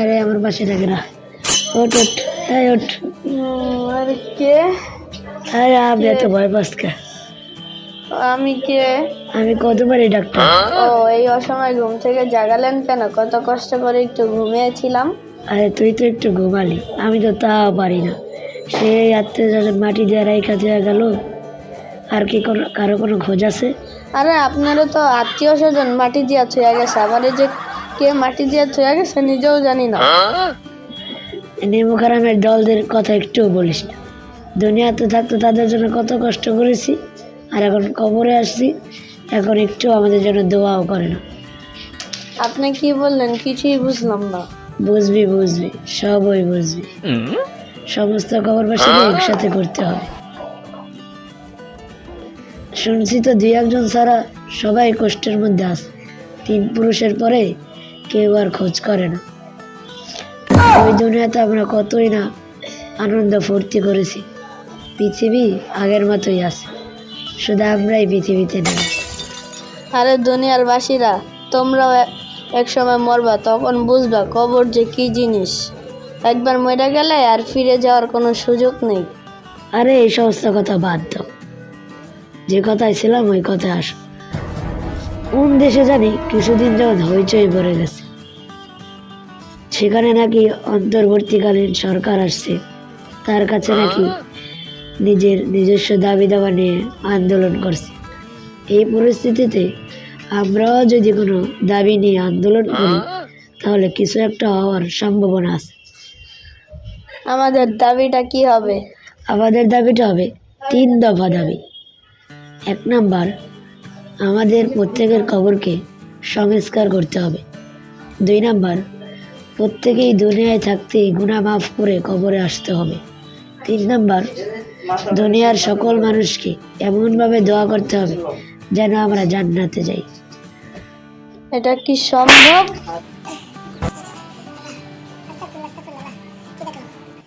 আরে আমার পাশে থাকে না। ওট ওট হ্যাঁ ওট আর কে? আরে আমি এত ভয় পাস আমি কে? আমি কতবারই ডাক্তার। ও এই অসময় ঘুম থেকে জাগালেন কেন? কত কষ্ট করে একটু ঘুমিয়েছিলাম। আরে তুই তো একটু ঘুমালি। আমি তো তাও পারি না। সেই আত্মীয় মাটি দিয়ে রাইখা দেওয়া গেল। আর কি কোনো কারও কোনো খোঁজ আছে? আরে আপনারও তো আত্মীয় স্বজন মাটি দিয়া থুয়া গেছে। আমারে যে কে মাটি দিয়া থুয়া গেছে নিজেও জানি না। নেমু খারামের দলদের কথা একটুও বলিস না। দুনিয়াতে থাকতে তাদের জন্য কত কষ্ট করেছি আর এখন কবরে আসছি এখন একটু আমাদের জন্য দোয়াও করে না। আপনি কি বললেন? কিছুই বুঝলাম না। বুঝবি বুঝবি সবই বুঝবি। সমস্ত খবর পাশে একসাথে করতে হবে। শুনছি তো দুই একজন ছাড়া সবাই কষ্টের মধ্যে আছে। তিন পুরুষের পরে কেউ আর খোঁজ করে না। ওই দুনিয়াতে আমরা কতই না আনন্দ ফুর্তি করেছি। পৃথিবী আগের মতোই আছে। শুধু আমরাই পৃথিবীতে নেই। আরে দুনিয়ার বাসীরা তোমরাও এক সময় মরবা তখন বুঝবা কবর যে কি জিনিস। একবার মরে গেলে আর ফিরে যাওয়ার কোনো সুযোগ নেই। আরে এই সমস্ত কথা বাদ দাও। যে কথায় ছিলাম ওই কথায় আসো। কোন দেশে জানি কিছুদিন যাবৎ হইচই পড়ে গেছে। সেখানে নাকি অন্তর্বর্তীকালীন সরকার আসছে। তার কাছে নাকি নিজের নিজস্ব দাবি দাবা নিয়ে আন্দোলন করছে। এই পরিস্থিতিতে আমরাও যদি কোনো দাবি নিয়ে আন্দোলন করি তাহলে কিছু একটা হওয়ার সম্ভাবনা আছে। আমাদের দাবিটা কি হবে? আমাদের দাবিটা হবে তিন দফা দাবি। এক নাম্বার, আমাদের প্রত্যেকের কবরকে সংস্কার করতে হবে। দুই নাম্বার, প্রত্যেকেই দুনিয়ায় থাকতে গুণা মাফ করে কবরে আসতে হবে। তিন নাম্বার, দুনিয়ার সকল মানুষকে এমনভাবে দোয়া করতে হবে যেন আমরা জান্নাতে যাই। এটা কি সম্ভব?